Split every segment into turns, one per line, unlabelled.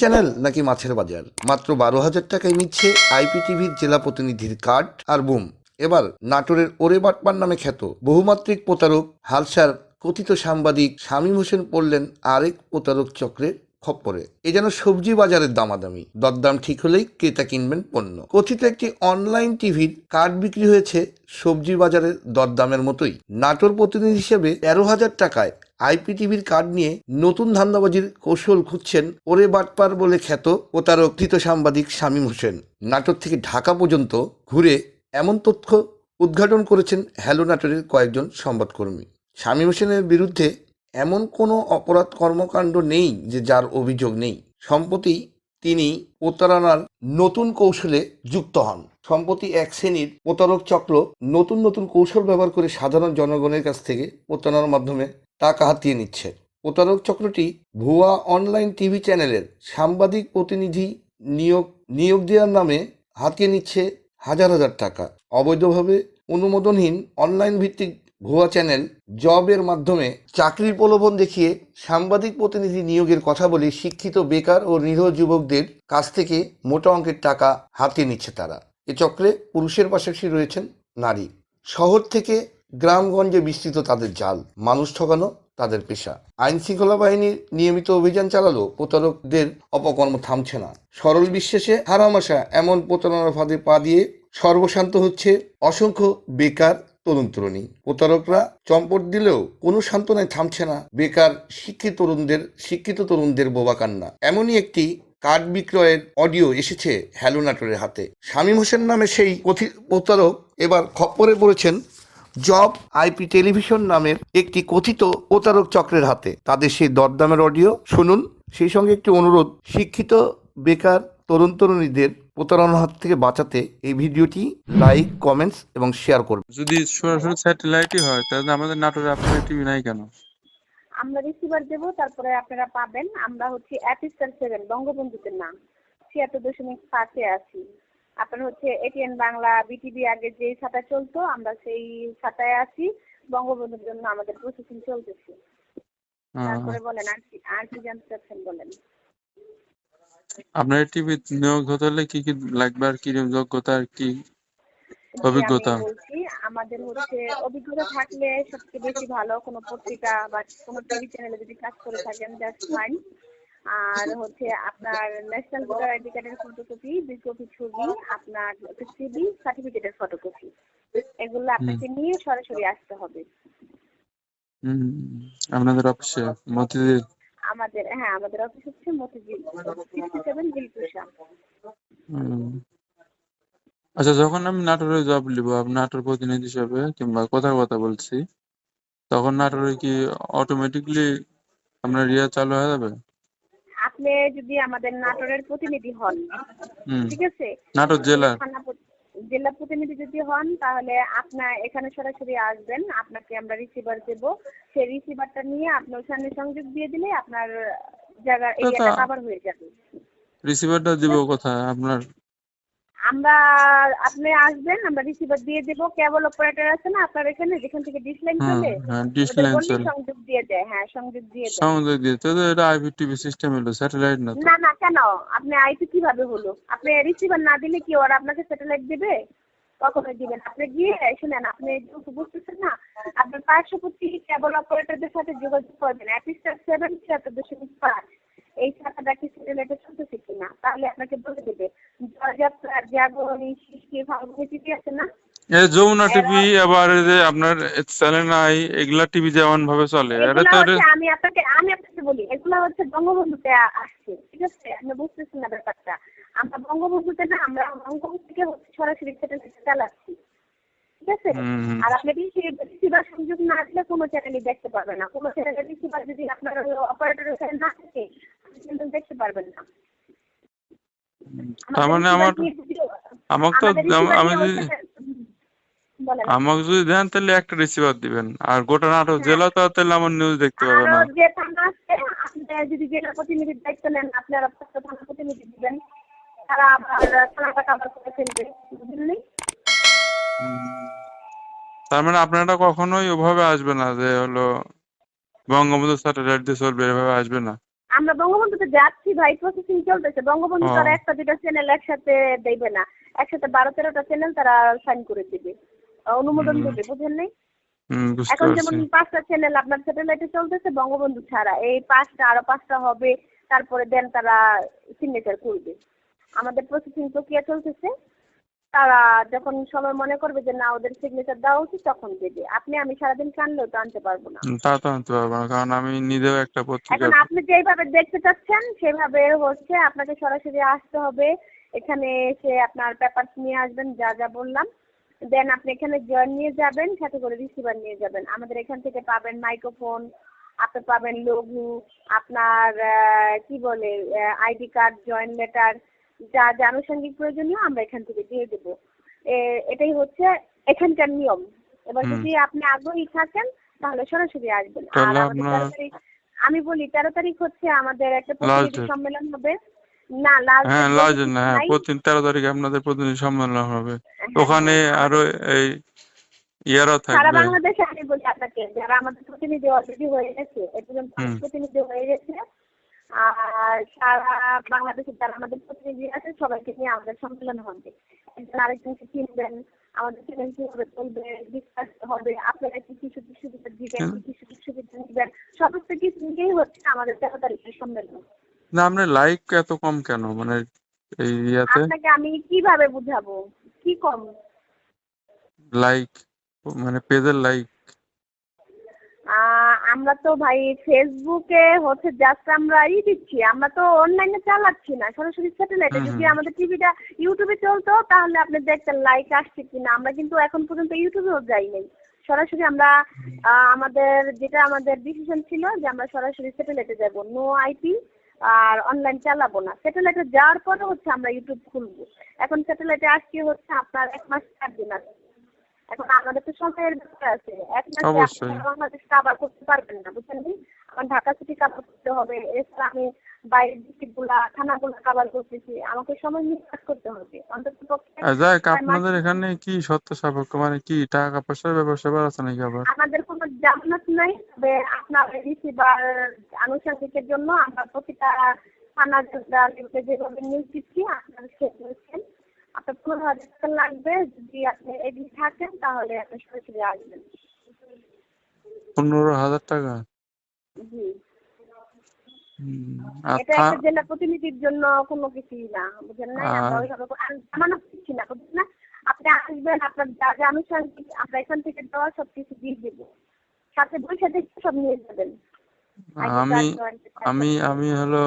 Channel নাকি মাছের বাজার? মাত্র বারো হাজার টাকায় নিচ্ছে আইপিটিভির জেলা প্রতিনিধির কার্ড আর বুম। এবার নাটোরের ওরে বাটপার নামে খ্যাত বহুমাত্রিক প্রতারক, হালসার কথিত সাংবাদিক শামীম হোসেন পড়লেন আরেক প্রতারক চক্রের খপ্পরে। এ যেন সবজি বাজারের দামাদামি। দরদাম ঠিক হলেই ক্রেতা কিনবেন পণ্য। কথিত একটি অনলাইন টিভির কার্ড বিক্রি হয়েছে সবজি বাজারের দরদামের মতোই। নাটোর প্রতিনিধি হিসেবে তেরো হাজার টাকায় আইপিটিভির কার্ড নিয়ে নতুন ধান্দাবাজির কৌশল খুঁজছেন ওরে বাটপার বলে খ্যাত ও তার অকৃত সাংবাদিক শামীম হোসেন। নাটোর থেকে ঢাকা পর্যন্ত ঘুরে এমন তথ্য উদ্ঘাটন করেছেন হ্যালো নাটোরের কয়েকজন সংবাদকর্মী। শামীম হোসেনের বিরুদ্ধে এমন কোনো অপরাধ কর্মকাণ্ড নেই যে যার অভিযোগ নেই। সম্প্রতি তিনি প্রতারণার নতুন কৌশলে যুক্ত হন। সম্প্রতি এক শ্রেণির প্রতারক চক্র নতুন নতুন কৌশল ব্যবহার করে সাধারণ জনগণের কাছ থেকে প্রতারণার মাধ্যমে টাকা হাতিয়ে নিচ্ছে। প্রতারক চক্রটি ভুয়া অনলাইন টিভি চ্যানেলের সাংবাদিক প্রতিনিধি নিয়োগ নিয়োগ দেওয়ার নামে হাতিয়ে নিচ্ছে হাজার হাজার টাকা। অবৈধভাবে অনুমোদনহীন অনলাইন ভিত্তিক ভুয়া চ্যানেল জবের মাধ্যমে চাকরির প্রলোভন দেখিয়ে সাংবাদিক প্রতিনিধি নিয়োগের কথা বলে শিক্ষিত বেকার ও নিরহ যুবকদের কাছ থেকে মোটা অঙ্কের টাকা হাতিয়ে নিচ্ছে তারা। এ চক্রে পুরুষের পাশাপাশি রয়েছেন নারী। শহর থেকে গ্রামগঞ্জে বিস্তৃত তাদের জাল, মানুষ ঠকানো তাদের পেশা। আইন শৃঙ্খলা বাহিনীর নিয়মিত অভিযান চালালো প্রতারকদের অপকর্ম থামছে না। সরল বিশ্বাসে হারামাশা এমন প্রতারণার ফাঁদে পা দিয়ে সর্বশান্ত হচ্ছে অসংখ্য বেকার তরুণ তরুণী। প্রতারকরা চম্পট দিলেও কোনো সান্ত্বনায় থামছে না। বেকার শিক্ষিত তরুণদের শিক্ষিত তরুণদের বোবা কান্না। এমনই একটি কার্ড বিক্রয়ের অডিও এসেছে হ্যালো নাটোরের হাতে। শামীম হোসেন নামে সেই প্রতারক এবার খপ্পরে পড়েছেন জব আইপি টেলিভিশন নামের একটি কথিত প্রতারক চক্রের হাতে। তাদের সেই দরদামের অডিও। শুনুন, সেই সঙ্গে একটি অনুরোধ। শিক্ষিত, বেকার, তরুণ তরুণীদের প্রতারণার হাত থেকে বাঁচাতে এই ভিডিওটি লাইক, কমেন্টস এবং শেয়ার করবেন
যদি সরাসরি স্যাটেলাইটই হয়, তাহলে আমাদের নাটোরে আপনার টিভি নাই কেন?
আমরা রিসিভার দেব তারপরে আপনারা পাবেন। আমরা হচ্ছে অ্যাপিস্টার সেভেন বঙ্গবন্ধুদের নাম। ছিয়াত্তর দশমিক পাঁচে আছি। আপনার হচ্ছে এটিএন বাংলা বিটিভি আগে যেই ছাতা চলতো আমরা সেই ছাতায় আছি। বঙ্গবন্ধুর জন্য আমাদের প্রসেসিং চলতেছে। তারপরে বলেন আর কি আর কি জানতে চাচ্ছেন বলেন।
আপনার টিভি নিয়োগ হতে হলে কি কি লাগবে আর কি? যোগ্যতা আর কি? অভিজ্ঞতা।
আমাদের হচ্ছে অভিজ্ঞতা থাকলে সবচেয়ে বেশি ভালো কোনো পত্রিকা বা কোনো টিভি চ্যানেলে যদি কাজ করে থাকেন দ্যাটস ফাইন আর হচ্ছে আপনার ন্যাশনাল ভোটার আইডি কার্ডের ফটোকপি দুই কপি ছবি আপনার সিবি সার্টিফিকেটের ফটোকপি এগুলো আপনাকে নিয়ে সরাসরি আসতে হবে।
আপনাদের অফিসে মতিঝিল?
আমাদের হ্যাঁ আমাদের অফিস হচ্ছে মতিঝিল। Sixty seven Dilkusha.
আচ্ছা যখন আমি নাটোরে জব নিব নাটোর প্রতিনিধি হিসেবে কিংবা কথার কথা বলছি তখন নাটোরে কি অটোমেটিকলি আপনার ইয়ে চালু হয়ে যাবে?
আপনি যদি আমাদের নাটোরের প্রতিনিধি হন ঠিক আছে?
নাটোর জেলার?
জেলা প্রতিনিধি যদি হন তাহলে আপনার এখানে সরাসরি আসবেন আপনাকে আমরা রিসিভার দেব। সেই রিসিভারটা নিয়ে আপনি ওখানে সংযোগ দিয়ে দিলে আপনার জায়গা
তো
এরিয়াটা কভার হয়ে যাবে।
রিসিভারটা দিব কোথায়? আপনার
আমরা আপনি আসবেন আমরা রিসিভার দিয়ে দেব। কেবল অপারেটর আছে না আপনার এখানে যেখান থেকে ডিশ লাইন
হুম
চলে
হ্যাঁ ডিশ লাইন চলে।
সংযোগ দিয়ে দেয় হ্যাঁ সংযোগ দিয়ে দেয়।
সংযোগ দিয়ে তো এটা আইপিটিভি সিস্টেম হলো স্যাটেলাইট না
না না কেন? আপনি আইপি কীভাবে হলো? আপনি রিসিভার না দিলে কি ওরা আপনাকে স্যাটেলাইট দেবে? কখনো দিবেন আপনি গিয়ে শুনেন আপনি যেহেতু বুঝতেছেন না আপনার পার্শ্ববর্তী কেবল অপারেটরদের সাথে যোগাযোগ করবেন অ্যাপিস্টার সেভেন ছিয়াত্তর দশমিক পাঁচ এই ছাতাটা কি স্যাটেলাইটে চলতেছে কিনা? তাহলে আপনাকে বলে দেবে। জয়যাত্রা জাগরণী সৃষ্টি টিভি আছে না?
এই যমুনা টিভি আবার যে আপনার চ্যানেল এগুলা টিভি যেমন ভাবে চলে তো
আমি আপনাকে আমি আপনাকে বলি এগুলা হচ্ছে বঙ্গবন্ধুতে আসছে ঠিক আছে? আপনি বুঝতেছেন না ব্যাপারটা। আমরা বঙ্গবন্ধুতে না আমরা বঙ্গবন্ধু থেকে হচ্ছে সরাসরি চালাচ্ছি ঠিক আছে। আর আপনি রিসিভার সংযোগ না দিলে কোনো চ্যানেলই দেখতে পারবেন না। কোনো চ্যানেলের রিসিভার যদি আপনার অপারেটরের এখানে না থাকে কিন্তু দেখতে পারবেন না।
তার মানে আমার আমাকে তো আমি যদি আমাকে যদি দেন তাহলে একটা রিসিভার দিবেন। আর গোটা নাটক জেলা তো তাহলে আমার নিউজ দেখতে পাবে না।
যদি জেলা প্রতিনিধির দায়িত্ব নেন আপনারা থানা প্রতিনিধি দিবেন। তারা আবার থানাটা কাভার করে ফেলবে বুঝলেন
তার মানে আপনারা কখনোই ওভাবে আসবে না যে হলো বঙ্গবন্ধু স্যাটেলাইট দিয়ে চলবে এভাবে আসবে না।
আমরা বঙ্গবন্ধুতে যাচ্ছি ভাই প্রসেসিং চলতেছে। বঙ্গবন্ধু তারা একটা দুটা চ্যানেল একসাথে দেবে না। একসাথে বারো তেরোটা চ্যানেল তারা সাইন করে দিবে। অনুমোদন। দেবে বুঝেন নাই? এখন যেমন পাঁচটা চ্যানেল আপনার স্যাটেলাইটে চলতেছে বঙ্গবন্ধু ছাড়া। এই পাঁচটা আরও পাঁচটা হবে তারপরে দেন তারা সিগনেচার করবে। আমাদের প্রসেসিং প্রক্রিয়া চলতেছে। তারা যখন সবাই মনে করবে যে না ওদের সিগনেচার দেওয়া উচিত তখন দেবে আপনি আমি সারাদিন কানলেও তো আনতে পারব না।
তা তো আনতে পারব না কারণ আমি নিজেও একটা পত্রিকা
এখন আপনি যেভাবে দেখতে চাচ্ছেন সেভাবে হচ্ছে আপনাকে সরাসরি আসতে হবে। এখানে এসে আপনার পেপারস নিয়ে আসবেন যা যা বললাম। দেন আপনি এখানে জয়েন নিয়ে যাবেন সাথে করে রিসিভার নিয়ে যাবেন। আমাদের এখান থেকে পাবেন মাইক্রোফোন আপনি পাবেন লঘু আপনার কি বলে আইডি কার্ড জয়েন লেটার যা যা আনুষঙ্গিক প্রয়োজনীয় আমরা এখান থেকে দিয়ে দেবো। এটাই হচ্ছে এখানকার নিয়ম। এবার যদি আপনি আগ্রহী থাকেন তাহলে সরাসরি আসবেন। আর আমাদের আমি বলি তেরো তারিখ হচ্ছে আমাদের একটা প্রতিনিধি সম্মেলন হবে। না
হ্যাঁ হ্যাঁ প্রতি তেরো তারিখে আপনাদের প্রতিনিধি সম্মেলন হবে। ওখানে আরও এই ইয়ারাও
সারা বাংলাদেশে আমি বলি আপনাকে যারা আমাদের প্রতিনিধি অলরেডি হয়ে গেছে এ পর্যন্ত
হুম।
প্রতিনিধি হয়ে গেছে আর সারা বাংলাদেশে যারা আমাদের প্রতিনিধি আছে সবাইকে নিয়ে আমাদের সম্মেলন হবে। একজন আরেকজনকে চিনবেন আমাদের চ্যানেল কীভাবে চলবে ডিসকাস হবে আপনারা কি কি সুযোগ সুবিধা দিবেন
হুম।
কি কি সুযোগ সুবিধা দিবেন সমস্ত কিছু নিয়েই হচ্ছে আমাদের তেরো তারিখের সম্মেলন।
না আপনার লাইক এত কম কেন? মানে এই ইয়াতে?
আপনাকে আমি কীভাবে বুঝাবো? কি কম?
লাইক মানে পেজের লাইক
আমরা তো ভাই ফেসবুকে হচ্ছে জাস্ট আমরা ই দিচ্ছি আমরা তো অনলাইনে চালাচ্ছি না সরাসরি স্যাটেলাইটে যদি আমাদের টিভিটা ইউটিউবে চলতো তাহলে আপনি দেখতেন লাইক আসছে কিনা। আমরা কিন্তু এখন পর্যন্ত ইউটিউবেও যাই নাই। সরাসরি আমরা আমাদের যেটা আমাদের ডিসিশন ছিল যে আমরা সরাসরি স্যাটেলাইটে যাব। নো আইপি আর অনলাইন চালাবো না। স্যাটেলাইটে যাওয়ার পরে হচ্ছে আমরা ইউটিউব খুলবো। এখন স্যাটেলাইটে আসছি হচ্ছে আপনার এক মাস চার দিন আছে। এখন আমাদের তো সময়ের ব্যাপার আছে। এক
অবশ্যই।
বাংলাদেশ কাভার করতে পারবেন না বুঝছেন কি? আমার ঢাকা সিটি কাভার করতে হবে এছাড়া আমি বাইরের ডিস্ট্রিক্টগুলা থানাগুলো কাভার করতেছি। আমাকে সময় নিয়ে কাজ করতে হবে। অন্তত পক্ষে
যাক আপনাদের এখানে কি সত্য সাপেক্ষ? মানে কি টাকা পয়সার ব্যাপার স্যাপার আছে নাকি আবার?
আমাদের কোনো জামানত নাই তবে আপনার রিসিভার আনুষঙ্গিকের জন্য আমরা প্রতিটা থানা যেভাবে নিউজ দিচ্ছি আপনারা সে বলছেন আপনার পনেরো হাজার টাকা লাগবে যদি আপনি এগিয়ে থাকেন তাহলে আপনি সরাসরি আসবেন।
পনেরো হাজার টাকা?
জি। এটা একটা জেলা প্রতিনিধির জন্য কোনো কিছুই না বুঝেন না? আমরা ওইভাবে দিচ্ছি না বুঝছেন না? আপনি আসবেন আপনার যা যা আনুষঙ্গিক আমরা এখান থেকে দেওয়া সব কিছু দিয়ে দেবো। সাথে বৈশা দেখে সব নিয়ে যাবেন।
আমি আমি আমি হলো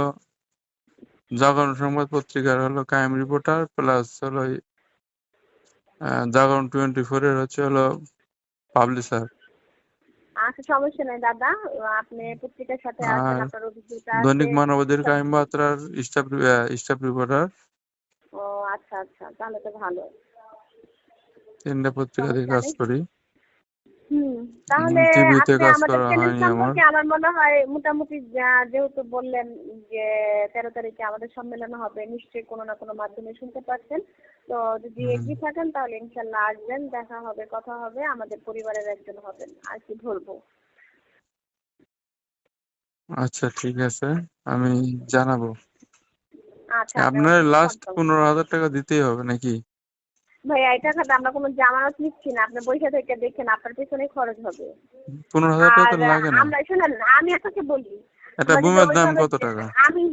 জাগরণ সংবাদ পত্রিকার হলো কায়েম রিপোর্টার প্লাস হলো জাগরণ টোয়েন্টি ফোর এর হচ্ছে হলো পাবলিশার
আচ্ছা সমস্যা নেই দাদা। আপনি পত্রিকার সাথে আপনার অভিজ্ঞতা
দৈনিক মানবাধিকার কায়েম বার্তার স্টাফ স্টাফ রিপোর্টার
ও আচ্ছা আচ্ছা তাহলে তো ভালো।
তিনটা পত্রিকা দিয়ে কাজ করি।
হুম তাহলে আপনি আমাদের চ্যানেল সম্পর্কে আমার মনে হয় মোটামুটি যা- যেহেতু বললেন যে তেরো তারিখে আমাদের সম্মেলন হবে নিশ্চয়ই কোনো না কোনো মাধ্যমে শুনতে পাচ্ছেন। তো যদি এগিয়ে থাকেন তাহলে ইনশাল্লাহ আসবেন দেখা হবে কথা হবে আমাদের পরিবারের একজন হবেন আর কি বলব।
আচ্ছা ঠিক আছে আমি জানাব।
আচ্ছা
আপনার লাস্ট পনেরো হাজার টাকা দিতেই হবে নাকি?
ভাইয়া এই টাকাটা আমরা কোনো জামানত নিচ্ছি না। আপনি বৈশা থেকে দেখেন আপনার পেছনে খরচ হবে।
পনেরো হাজার টাকা তো লাগে না।
আমরা শুনেন আমি আপনাকে বলি
একটা
আমরা
বুমের দাম কত টাকা?
আমি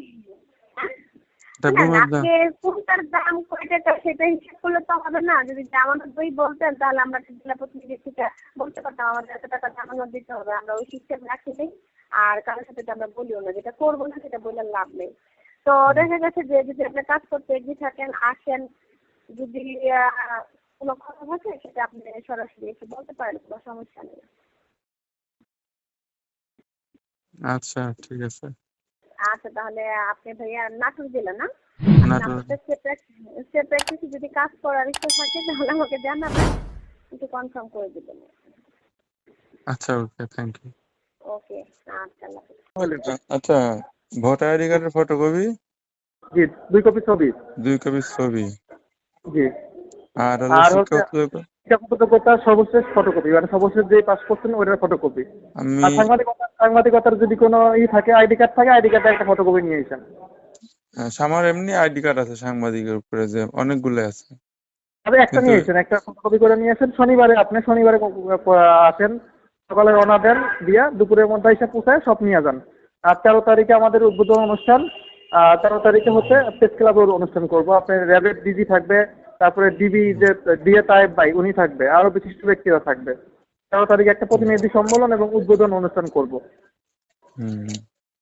শুনেন,
বুমের দাম।
কোনটার দাম কয় টাকা সেটা হিসাব করলে তো হবে না। যদি জামানত বই বলতেন তাহলে আমরা জেলা প্রতিনিধি থেকে বলতে পারতাম আমাদের এত টাকা জামানত দিতে হবে। আমরা ওই সিস্টেম রাখি নেই আর কারোর সাথে আমরা বলিও না। যেটা করব না সেটা বলে লাভ নেই। তো দেখা গেছে যে যদি আপনি কাজ করতে এগিয়ে থাকেন আসেন যদি কোনো কথা থাকে সেটা আপনি সরাসরি এসে বলতে পারেন কোনো সমস্যা নেই।
আচ্ছা ঠিক আছে।
আচ্ছা তাহলে আপনি ভাইয়া নাটক জেলা না? যদি কাজ করার ইচ্ছা থাকে তাহলে আমাকে জানাবেন। একটু কনফার্ম করে দেবেন।
আচ্ছা ওকে থ্যাংক ইউ
ওকে আচ্ছা
আচ্ছা ভোটার আইডি কার্ডের ফটোকপি
জি দুই কপি ছবি।
দুই কপি ছবি।
জি।
আর
আর হচ্ছে- সর্বশেষ ফটোকপি মানে সর্বশেষ যে পাস করছেন ওইটার ফটোকপি আর সাংবাদিকতা সাংবাদিকতার যদি কোনো ই থাকে আইডি কার্ড থাকে আইডি কার্ডের একটা ফটোকপি নিয়ে এসেন
আমার এমনি আইডি কার্ড আছে সাংবাদিকের উপরে যে অনেকগুলো আছে।
তবে একটা নিয়ে
কিন্তু-
এসেন একটা ফটোকপি করে নিয়ে শনিবারে আপনি শনিবারে আসেন সকালে রওনা দেন দিয়া দুপুরের মধ্যে এসে পৌঁছায় সব নিয়ে যান। আর তেরো তারিখে আমাদের উদ্বোধন অনুষ্ঠান তেরো তারিখে হচ্ছে প্রেস ক্লাবের অনুষ্ঠান করব। আপনার র্যাবের ডিজি থাকবে তারপরে ডিবি যে ডিএ তায়েব ভাই উনি থাকবে আরও বিশিষ্ট ব্যক্তিরা থাকবে। তেরো তারিখে একটা প্রতিনিধি সম্মেলন এবং উদ্বোধন অনুষ্ঠান করব।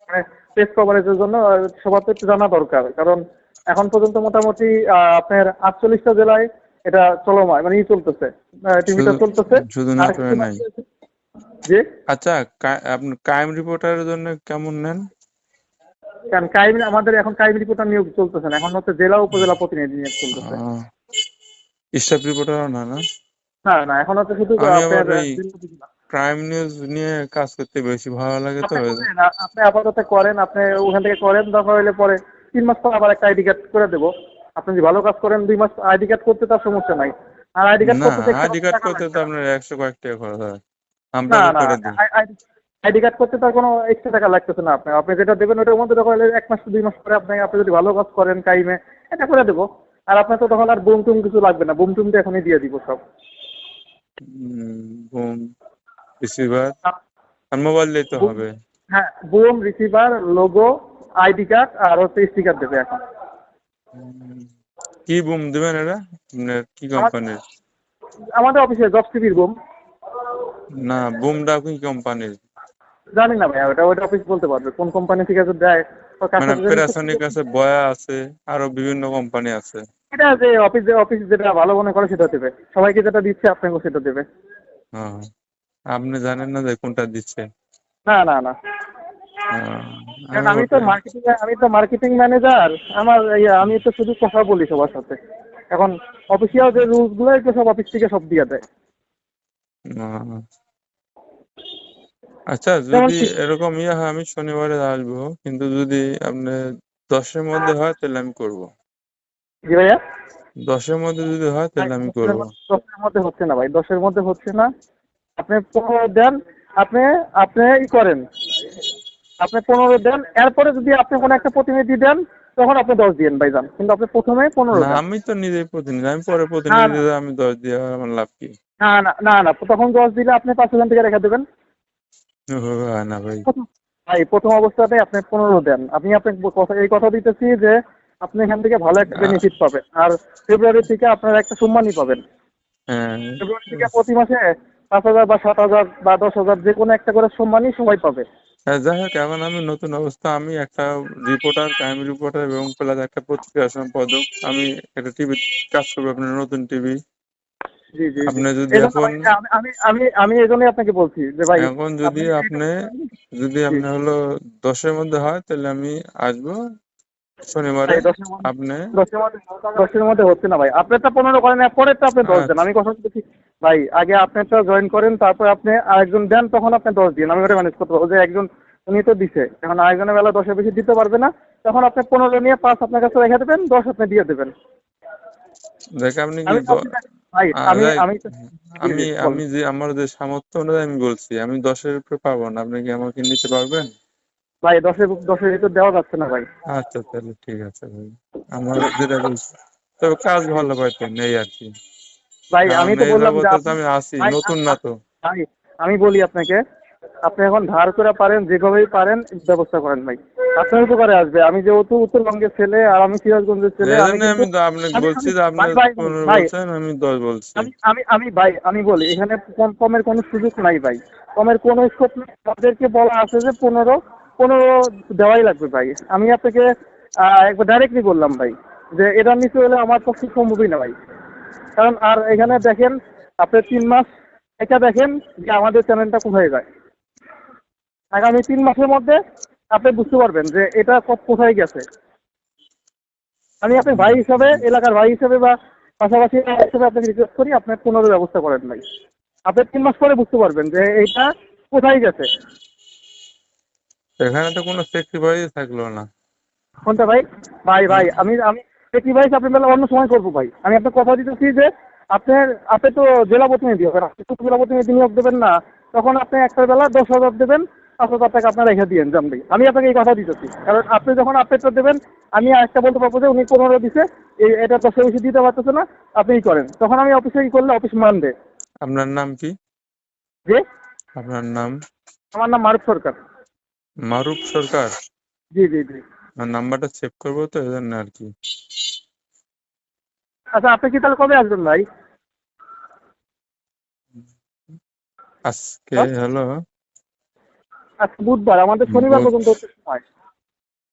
মানে প্রেস কভারেজের জন্য সবার একটু জানা দরকার কারণ এখন পর্যন্ত মোটামুটি আপনার আটচল্লিশটা জেলায় এটা চলমান মানে ই চলতেছে টিভিটা চলতেছে।
শুধু।
জি?
আচ্ছা ক্রাইম রিপোর্টারের জন্য কেমন নেন?
কারণ ক্রাইম আমাদের এখন ক্রাইম রিপোর্টার নিয়োগ চলতেছে না। এখন হচ্ছে জেলা উপজেলা প্রতিনিধি নিয়োগ চলতেছে।
স্টাফ রিপোর্টারও না না?
না না এখন হচ্ছে শুধু।
ক্রাইম নিউজ নিয়ে কাজ করতে বেশি ভালো লাগে তো।
আপনি আপাতত করেন আপনি ওখান থেকে করেন দরকার হলে পরে তিন মাস পর আবার একটা আইডি কার্ড করে দেবো। আপনি যদি ভালো কাজ করেন দুই মাস আইডি কার্ড করতে তার সমস্যা নাই। আর আইডি কার্ড করতে
আইডি কার্ড করতে তো আপনার একশো কয়েক টাকা খরচ হয়। আমরা করে দিই
আইডি কার্ড করতে তার কোনো এক্সট্রা টাকা লাগতেছে না আপনি আপনি যেটা দেবেন ওটার মধ্যে তখন এক মাস দুই মাস পরে আপনাকে আপনি যদি ভালো কাজ করেন টাইমে এটা করে দেবো। আর আপনার তো তখন আর বুম টুম কিছু লাগবে না। বুম টুম তো এখনই দিয়ে দিব সব।
বুম রিসিভার আর মোবাইল দিতে হবে।
হ্যাঁ boom receiver logo ID card আর হচ্ছে স্টিকার দেবে এখন।
কি বুম দিবেন এটা? কি কোম্পানির
আমাদের অফিসে জব টিভির বুম
না বুমটা কি কোম্পানির
জানি না ভাই ওটা ওটা অফিস বলতে পারবে। কোন কোম্পানি থেকে যে দেয়
মানে প্যারাসনিক আছে বয়া আছে আরও বিভিন্ন কোম্পানি আছে।
এটা যে অফিস যে অফিস যেটা ভালো মনে করে সেটা দেবে। সবাইকে যেটা দিচ্ছে আপনাকে সেটা দেবে।
হ্যাঁ আপনি জানেন না যে কোনটা দিচ্ছে?
না না না।
আমি
তো মার্কেটিং আমি তো মার্কেটিং ম্যানেজার আমার ইয়ে, আমি তো শুধু কথা বলি সবার সাথে। এখন অফিসিয়াল যে রুলসগুলো সব অফিস থেকে সব দিয়ে দেয়।
আচ্ছা যদি এরকম ইয়ে হয় আমি শনিবারে আসব কিন্তু যদি আপনি দশের মধ্যে হয় তাহলে আমি করব।
জি ভাইয়া?
দশের মধ্যে যদি হয় তাহলে আমি করব।
দশের মধ্যে হচ্ছে না ভাই দশের মধ্যে হচ্ছে না। আপনি পনেরো দেন আপনি আপনি ই করেন। আপনি পনেরো দেন এরপরে যদি আপনি কোনো একটা প্রতিনিধি দেন তখন আপনি দশ দিন ভাইজান। কিন্তু আপনি প্রথমে পনেরো
না আমি তো নিজেই প্রতিনিধি আমি পরে প্রতিনিধি আমি দশ দিয়ে আমার লাভ কি?
না না না না তখন দশ দিলে আপনি পাঁচ হাজার টাকা রেখে দেবেন।
না ভাই।
প্রথম ভাই প্রথম অবস্থাতে আপনি পনেরো দেন। আমি আপনাকে কথা এই কথা দিতেছি যে আপনি এখান থেকে ভালো একটা বেনিফিট পাবেন। আর ফেব্রুয়ারি থেকে আপনার একটা সম্মানই পাবেন।
হ্যাঁ।
ফেব্রুয়ারি থেকে প্রতি মাসে পাঁচ হাজার বা সাত হাজার বা দশ হাজার যে কোনো একটা করে সম্মানই সবাই পাবে।
হ্যাঁ, যাই হোক এখন আমি নতুন অবস্থা। আমি একটা রিপোর্টার ক্রাইম রিপোর্টার এবং প্লাস একটা পত্রিকা সম্পাদক। আমি একটা টিভি কাজ করব আপনার নতুন টিভি। আপনি যদি এখন
আমি আমি আমি আমি এই জন্যই আপনাকে বলছি যে ভাই
এখন যদি আপনি যদি আপনি হলো দশের মধ্যে হয় তাহলে আমি আসব। শনিবারে আপনি
দশের মধ্যে মধ্যে হচ্ছে না ভাই। আপনারটা পনেরো করেন পরেরটা আপনি দশ দেন। আমি কথা বলতেছি ভাই আগে আপনারটা জয়েন করেন তারপর আপনি আরেকজন দেন তখন আপনি দশ দিন। আমি ওটা ম্যানেজ করতে পারব। যে একজন উনি তো দিছে। এখন আরেকজনের বেলা দশের বেশি দিতে পারবে না। তখন আপনি পনেরো নিয়ে পাঁচ আপনার কাছে রেখে দেবেন দশ আপনি দিয়ে দেবেন।
দেখে আপনি কি
আমি আমি আমি
যে আমার যে সামর্থ্য অনুযায়ী আমি বলছি আমি দশের উপরে পারব না। আপনি কি আমাকে নিতে পারবেন?
ভাই দশের দশের ভিতর দেওয়া যাচ্ছে না ভাই।
আচ্ছা তাহলে ঠিক আছে ভাই। আমার যেটা বলছি তবে কাজ ভালো পাইতেন এই আর কি।
ভাই আমি তো বললাম যে
আমি আসি
ভাই,
নতুন না তো।
ভাই আমি বলি আপনাকে আপনি এখন ধার করে পারেন যেভাবেই পারেন ব্যবস্থা করেন ভাই। আপনার উপকারে আসবে। আমি যেহেতু উত্তরবঙ্গের ছেলে আর আমি সিরাজগঞ্জের ছেলে আমি
তো আপনাকে বলছি যে আপনি বলছেন আমি দশ বলছি।
আমি আমি ভাই আমি বলি এখানে কম কমের কোনো সুযোগ নাই ভাই। কমের কোনো স্কোপ নেই। তাদেরকে বলা আছে যে পনেরো পনেরো দেওয়াই লাগবে ভাই। আমি আপনাকে একবার ডাইরেক্টলি বললাম ভাই যে এটার নিচে হলে আমার পক্ষে সম্ভবই না ভাই। কারণ আর এখানে দেখেন আপনি তিন মাস এটা দেখেন যে আমাদের চ্যানেলটা কোথায় যায়। আগামী তিন মাসের মধ্যে আপনি বুঝতে পারবেন যে এটা কত কোথায় গেছে। আমি আপনার ভাই হিসাবে এলাকার ভাই হিসাবে বা পাশাপাশি হিসাবে আপনাকে রিকোয়েস্ট করি আপনার পুনর ব্যবস্থা করেন নাই আপনি তিন মাস পরে বুঝতে পারবেন যে এইটা কোথায় গেছে।
এখানে তো কোনো স্যাক্রিফাইস থাকল না।
কোনটা ভাই? ভাই ভাই আমি আমি সেক্রিফাইস আপনি বেলা অন্য সময় করব ভাই। আমি আপনাকে কথা দিতেছি যে আপনার আপনি তো জেলা প্রতিনিধি হবেন আপনি তো জেলা প্রতিনিধি নিয়োগ দেবেন না। তখন আপনি একটা বেলা দশ হাজার দেবেন। পাঁচ হাজার টাকা আপনার রেখে দিয়েন জানবি আমি আপনাকে এই কথা দিতেছি। কারণ আপনি যখন আপডেটটা দেবেন আমি একটা বলতে পারব যে উনি পনেরো দিছে এই এটা দশে বেশি দিতে পারতেছে না আপনি ই করেন। তখন আমি অফিসে ই করলে অফিস মানবে
আপনার নাম কি?
যে?
আপনার নাম?
আমার নাম মারুফ সরকার।
মারুফ সরকার?
জি জি জি।
নাম্বারটা সেভ করব তো এই জন্য আর কি।
আচ্ছা আপনি কি তাহলে কবে আসবেন ভাই?
আজকে
হ্যাঁ? আজকে বুধবার আমাদের শনিবার পর্যন্ত হচ্ছে সময়।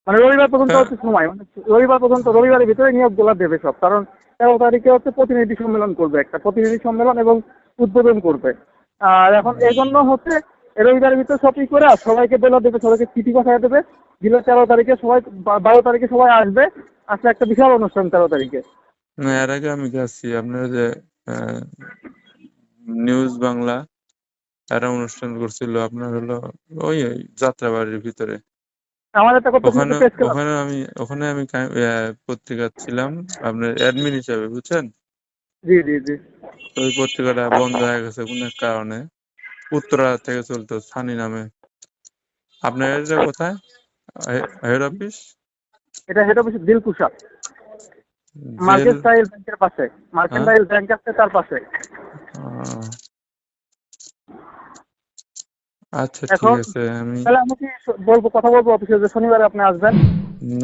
মানে রবিবার পর্যন্ত
হ্যাঁ।
হচ্ছে সময়। মানে রবিবার পর্যন্ত রবিবারের ভিতরে নিয়োগগুলো দেবে সব। কারণ তেরো তারিখে হচ্ছে প্রতিনিধি সম্মেলন করবে একটা প্রতিনিধি সম্মেলন এবং উদ্বোধন করবে। আর এখন এই জন্য হচ্ছে রবিবারের ভিতরে সব ই করে সবাইকে বেলা দেবে সবাইকে চিঠি পাঠিয়ে দেবে। দিলে তেরো তারিখে সবাই বারো তারিখে সবাই আসবে আসলে একটা বিশাল অনুষ্ঠান তেরো তারিখে।
না এর আগে আমি গেছি আপনার যে নিউজ বাংলা। এরা অনুষ্ঠান করছিল আপনার হলো ওই যাত্রাবাড়ির ভিতরে। ওখানে ওখানে আমি ওখানে আমি পত্রিকা ছিলাম আপনার অ্যাডমিন হিসাবে বুঝছেন?
জি জি জি।
ওই পত্রিকাটা বন্ধ হয়ে গেছে কোনো কারণে। উত্তরা থেকে চলতো সানি নামে। আপনার এটা কোথায়? হেড অফিস
এটা হেড অফিস দিলকুশা। মার্কেন্টাইল ব্যাংকের পাশে। মার্কেন্টাইল ব্যাংক আছে তার পাশে।
আচ্ছা ঠিক আছে আমি
তাহলে আমি কি বলব কথা বলব অফিসে যে শনিবারে আপনি আসবেন?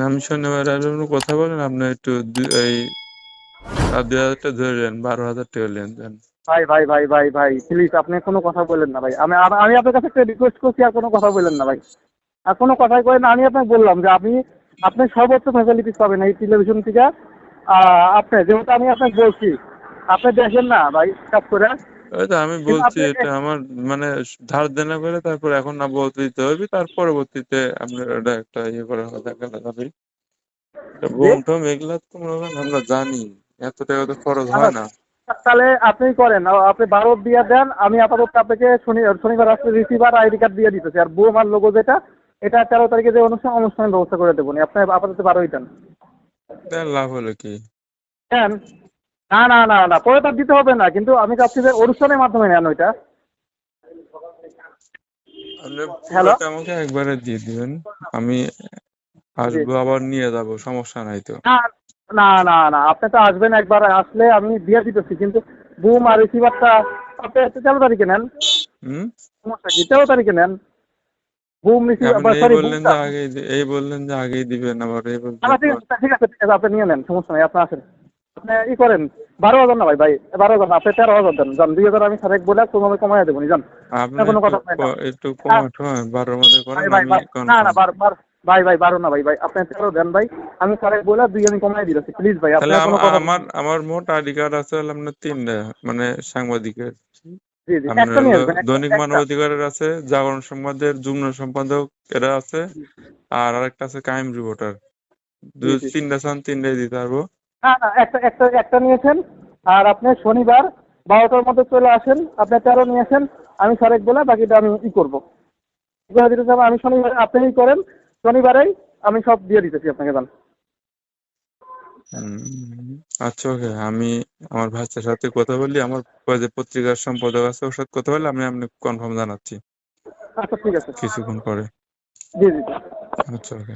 আমি শনিবার আসলে কথা বলেন আপনি একটু এই আর দুই হাজার টাকা ধরে নেন বারো হাজার টাকা নেন
ভাই ভাই ভাই ভাই ভাই প্লিজ আপনি কোনো কথা বললেন না ভাই। আমি আমি আপনার কাছে একটা রিকোয়েস্ট করছি আর কোনো কথা বললেন না ভাই। আর কোনো কথাই করেন না আমি আপনাকে বললাম যে আপনি আপনি সর্বোচ্চ ফ্যাসিলিটিস পাবেন এই টেলিভিশন থেকে। আপনি যেহেতু আমি আপনাকে বলছি আপনি দেখেন না ভাই কাজ করে।
ওই তো আমি বলছি এটা আমার মানে ধার দেনা করে তারপর এখন না বলতে দিতে হবে তার পরবর্তীতে আপনার ওটা একটা ইয়ে করা হবে দেখা যাবে এটা বোম টোম এগুলা তো আমরা জানি এত টাকা তো খরচ হয় না।
তাহলে আপনি করেন আপনি বারো দিয়ে দেন আমি আপাতত আপনাকে শনি শনিবার আসলে রিসিভার আইডি কার্ড দিয়ে দিতেছি আর বউ আমার লোগো যেটা এটা তেরো তারিখে যে অনুষ্ঠান অনুষ্ঠানের ব্যবস্থা করে দেবো। আপনি আপাতত বারোই দেন
লাভ হলো কি?
দেন। না না না না পরে তার দিতে হবে না কিন্তু আমি চাচ্ছি যে অনুষ্ঠানের মাধ্যমে নেন ওইটা।
আপনি
হ্যালো?
আমাকে একবারে দিয়ে দিবেন। আমি আসব আবার নিয়ে যাব সমস্যা নাই তো।
না না না আপনি তো আসবেন একবার আসলে আমি দিয়ে দিতেছি কিন্তু বুম আর রিসিভারটা আপনি তেরো তারিখে নেন।
হুম?
সমস্যা কি? তেরো তারিখে নেন। বুম রিসিভার সরি
বললেন যে আগেই দি- এই বললেন যে আগেই দিবেন আবার এই বললেন
ঠিক আছে ঠিক আছে আপনি নিয়ে নেন সমস্যা নেই আপনি আসেন। আপনি ই করেন বারো হাজার না ভাই ভাই বারো হাজার না আপনি তেরো হাজার দেন যান দুই হাজার আমি সারেক বলে কোনোভাবে কমাই দেবো যান কোনো কথা
একটু বারোর মধ্যে করেন
না না। বার বার ভাই ভাই বারো না ভাই ভাই আপনি তেরো দেন ভাই আমি সারেক বলে দুই আমি কমাই দিতেছি প্লিজ ভাই
আমার আমার মোট আইডি কার্ড আছে আপনার তিনটা মানে সাংবাদিকের দৈনিক। মানবাধিকারের আছে জাগরণ সংবাদের যুগ্ম সম্পাদক এরা আছে আর আরেকটা আছে ক্রাইম রিপোর্টার। তিনটা সান তিনটাই দিতে পারব
না না একটা একটা একটা নিয়েছেন। আর আপনি শনিবার বারোটার মধ্যে চলে আসেন আপনি তেরো নিয়েছেন আমি সারেক বলে বাকিটা আমি ই করব। আমি শনিবার আপনিই করেন শনিবারেই আমি সব দিয়ে দিতেছি আপনাকে জান
হুম, আচ্ছা ওকে আমি আমার ভাইয়ের সাথে কথা বলি আমার যে পত্রিকার সম্পাদক আছে ওর সাথে কথা বলে আমি আপনি কনফার্ম জানাচ্ছি।
আচ্ছা ঠিক আছে।
কিছুক্ষণ পরে।
জি জি।
আচ্ছা ওকে।